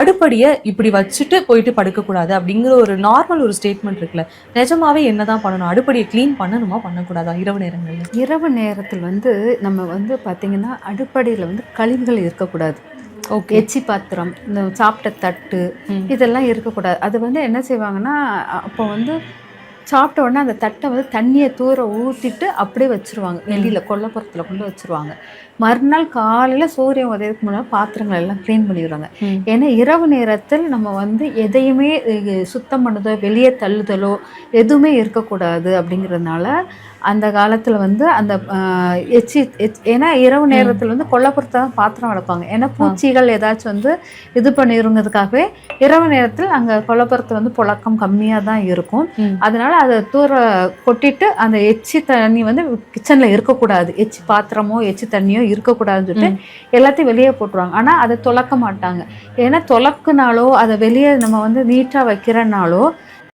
அடுப்படியை இப்படி வச்சுட்டு போயிட்டு படுக்கக்கூடாது அப்படிங்கிற ஒரு நார்மல் ஒரு ஸ்டேட்மெண்ட் இருக்குல்ல. நிஜமாவே என்னதான் பண்ணணும்? அடுப்படியை க்ளீன் பண்ணணுமா? பண்ணக்கூடாதா? இரவு நேரங்கள்ல. இரவு நேரத்தில் வந்து நம்ம வந்து பார்த்திங்கன்னா அடுப்படியில் வந்து கழிவுகள் இருக்கக்கூடாது. ஓகே எச்சி பாத்திரம் இந்த சாப்பிட்ட தட்டு. இதெல்லாம் இருக்கக்கூடாது. அது வந்து என்ன செய்வாங்கன்னா அப்போ வந்து சாப்பிட்ட உடனே அந்த தட்டை வந்து தண்ணியை தூர ஊற்றிட்டு அப்படியே வச்சிருவாங்க. வெளியில் கொல்லப்புறத்தில் கொண்டு வச்சிருவாங்க. மறுநாள் காலையில் சூரியன் உதயத்துக்கு முன்னாடி பாத்திரங்கள் எல்லாம் க்ளீன் பண்ணிடுவாங்க. ஏன்னா இரவு நேரத்தில் நம்ம வந்து எதையுமே சுத்தம் பண்ணதோ வெளியே தள்ளுதலோ எதுவுமே இருக்கக்கூடாது அப்படிங்கிறதுனால அந்த காலத்தில் வந்து அந்த எச்சி எச்- ஏன்னா இரவு நேரத்தில் வந்து கொல்லப்புறத்தை தான் பாத்திரம் வளர்ப்பாங்க. ஏன்னா பூச்சிகள் ஏதாச்சும் வந்து இது பண்ணிருங்கிறதுக்காகவே இரவு நேரத்தில் அங்கே கொல்லப்புறத்து வந்து புழக்கம் கம்மியாக தான் இருக்கும். அதனால அதை தூர கொட்டிட்டு அந்த எச்சி தண்ணி வந்து கிச்சனில் இருக்கக்கூடாது. எச்சி பாத்திரமோ எச்சி தண்ணியோ இருக்கக்கூடாதுன்னு சொல்லிட்டு எல்லாத்தையும் வெளியே போட்டுருவாங்க. ஆனால் அதை துலக்க மாட்டாங்க. ஏன்னா துலக்குனாலோ அதை வெளியே நம்ம வந்து நீட்டாக வைக்கிறனாலோ